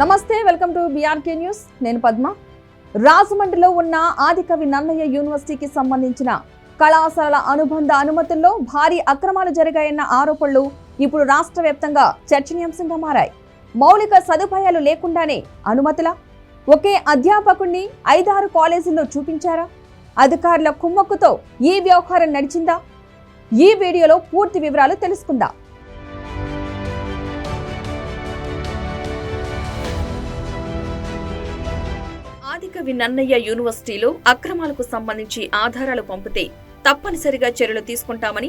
నమస్తే welcome to BRK news నేను పద్మ. రాజమండ్రిలో ఉన్న ఆదికవి నన్నయ్య యూనివర్సిటీకి సంబంధించిన కళాశాలల అనుబంధ అనుమతుల్లో భారీ అక్రమాలు జరిగాయన్న ఆరోపణలు ఇప్పుడు రాష్ట్ర వ్యాప్తంగా చర్చనీయాంశంగా మారాయి. మౌలిక సదుపాయాలు లేకుండానే అనుమతుల? ఒకే అధ్యాపకుణ్ణి ఐదారు కాలేజీల్లో చూపించారా? అధికారుల కుమ్మక్కుతో ఈ వ్యవహారం నడిచిందా? ఈ వీడియోలో పూర్తి వివరాలు తెలుసుకుందాం. ఆదికవి నన్నయ్య యూనివర్సిటీలో అక్రమాలకు సంబంధించి ఆధారాలు పంపితే తప్పనిసరిగా చర్యలు తీసుకుంటామని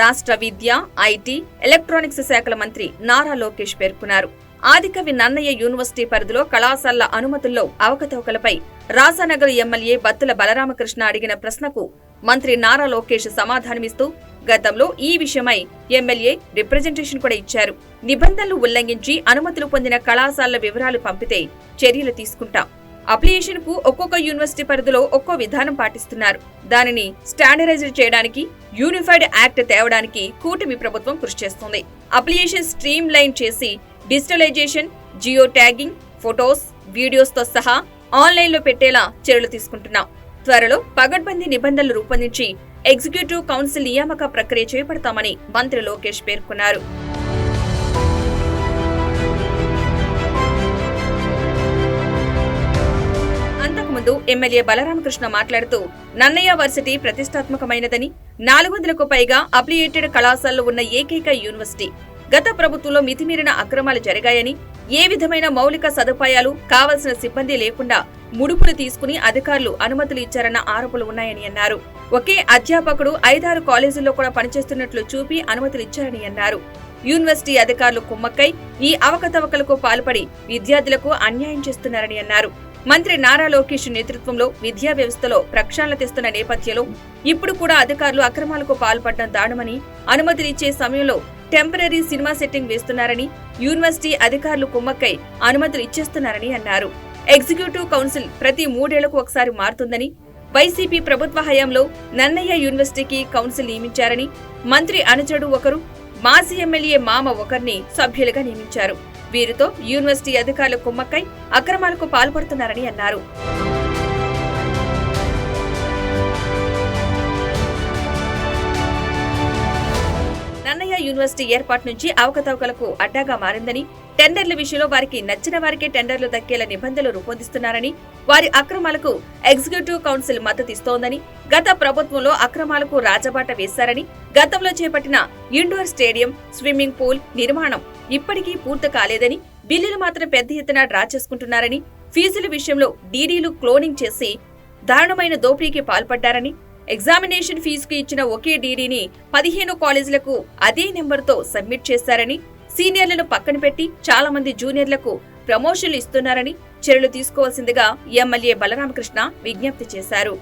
రాష్ట్ర విద్య ఐటీ ఎలక్ట్రానిక్స్ శాఖల మంత్రి నారా లోకేష్ పేర్కొన్నారు. ఆదికవి నన్నయ్య యూనివర్సిటీ పరిధిలో కళాశాలల అనుమతుల్లో అవకతవకలపై రాజానగర్ ఎమ్మెల్యే బత్తుల బలరామకృష్ణ అడిగిన ప్రశ్నకు మంత్రి నారా లోకేష్ సమాధానమిస్తూ గతంలో ఈ విషయమై ఎమ్మెల్యే రిప్రజెంటేషన్ కూడా ఇచ్చారు. నిబంధనలు ఉల్లంఘించి అనుమతులు పొందిన కళాశాలల వివరాలు పంపితే చర్యలు తీసుకుంటాం. అప్లికేషన్కు ఒక్కొక్క యూనివర్సిటీ పరిధిలో ఒక్కో విధానం పాటిస్తున్నారు. దానిని స్టాండర్డైజ్ చేయడానికి యూనిఫైడ్ యాక్ట్ తేవడానికి కూటమి ప్రభుత్వం కృషి చేస్తుంది. అప్లికేషన్ స్ట్రీమ్ లైన్ చేసి డిజిటలైజేషన్ జియో ట్యాగింగ్ ఫొటోస్ వీడియోస్తో సహా ఆన్లైన్లో పెట్టేలా చర్యలు తీసుకుంటున్నాం. త్వరలో పగడ్బందీ నిబంధనలు రూపొందించి ఎగ్జిక్యూటివ్ కౌన్సిల్ నియామక ప్రక్రియ చేపడతామని మంత్రి లోకేష్ పేర్కొన్నారు. అంతకుముందు ఎమ్మెల్యే బలరామకృష్ణ మాట్లాడుతూ నన్నయ్య వర్సిటీ ప్రతిష్టాత్మకమైనదని నాలుగు వందలకు పైగా అప్లియేటెడ్ కళాశాలలో ఉన్న ఏకైక యూనివర్సిటీ. గత ప్రభుత్వంలో మితిమీరిన అక్రమాలు జరిగాయని ఏ విధమైన మౌలిక సదుపాయాలు కావలసిన సిబ్బంది లేకుండా ముడుపులు తీసుకుని అధికారులు అనుమతులు ఇచ్చారన్న ఆరోపణలు ఉన్నాయని అన్నారు. ఒకే అధ్యాపకుడు ఐదారు కాలేజీల్లో కూడా పనిచేస్తున్నట్లు చూపి అనుమతులు ఇచ్చారని అన్నారు. యూనివర్సిటీ అధికారులు కుమ్మక్కై ఈ అవకతవకలకు పాల్పడి విద్యార్థులకు అన్యాయం చేస్తున్నారని అన్నారు. మంత్రి నారా లోకేష్ నేతృత్వంలో విద్యా వ్యవస్థలో ప్రక్షాళన తెస్తున్న నేపథ్యంలో ఇప్పుడు కూడా అధికారులు అక్రమాలకు పాల్పడడం దారుణమని అనుమతులు ఇచ్చే సమయంలో టెంపరీ సినిమా సెట్టింగ్ వేస్తున్నారని యూనివర్సిటీ అధికారులు కుమ్మక్కై అనుమతులు ఇచ్చేస్తున్నారని అన్నారు. ఎగ్జిక్యూటివ్ కౌన్సిల్ ప్రతి మూడేళ్ళకు ఒకసారి మారుతుందని వైసీపీ ప్రభుత్వ హయాంలో నన్నయ్య యూనివర్సిటీకి కౌన్సిల్ నియమించారని మంత్రి అనుచరుడు ఒకరు మాజీ ఎమ్మెల్యే మామ ఒకరిని సభ్యులుగా నియమించారు. వీరితో యూనివర్సిటీ అధికారులు కుమ్మక్కై అక్రమాలకు పాల్పడుతున్నారని అన్నారు. యూనివర్సిటీ ఏర్పాటు నుంచి అవకతవకలకు అడ్డాగా మారిందని టెండర్ల విషయంలో వారికి నచ్చిన వారికే టెండర్లు దక్కేలా నిబంధనలు రూపొందిస్తున్నారని వారి అక్రమాలకు ఎగ్జిక్యూటివ్ కౌన్సిల్ మద్దతిస్తోందని గత ప్రభుత్వంలో అక్రమాలకు రాజబాట వేశారని గతంలో చేపట్టిన ఇండోర్ స్టేడియం స్విమ్మింగ్ పూల్ నిర్మాణం ఇప్పటికీ పూర్తి కాలేదని బిల్లులు మాత్రం పెద్ద ఎత్తున డ్రా చేసుకుంటున్నారని ఫీజుల విషయంలో డీడీలు క్లోనింగ్ చేసి దారుణమైన దోపిడీకి పాల్పడ్డారని ఎగ్జామినేషన్ ఫీజుకు ఇచ్చిన ఒకే డీడీని పదిహేను కాలేజీలకు అదే నెంబర్తో సబ్మిట్ చేశారని సీనియర్లను పక్కన పెట్టి చాలా మంది జూనియర్లకు ప్రమోషన్లు ఇస్తున్నారని చర్యలు తీసుకోవాల్సిందిగా ఎమ్మెల్యే బలరామకృష్ణ విజ్ఞప్తి చేశారు.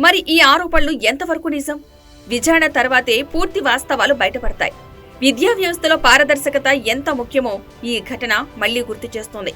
మరి ఈ ఆరోపణలు ఎంతవరకు నిజం? విచారణ తర్వాతే పూర్తి వాస్తవాలు బయటపడతాయి. విద్యా వ్యవస్థలో పారదర్శకత ఎంత ముఖ్యమో ఈ ఘటన మళ్ళీ గుర్తు చేస్తోంది.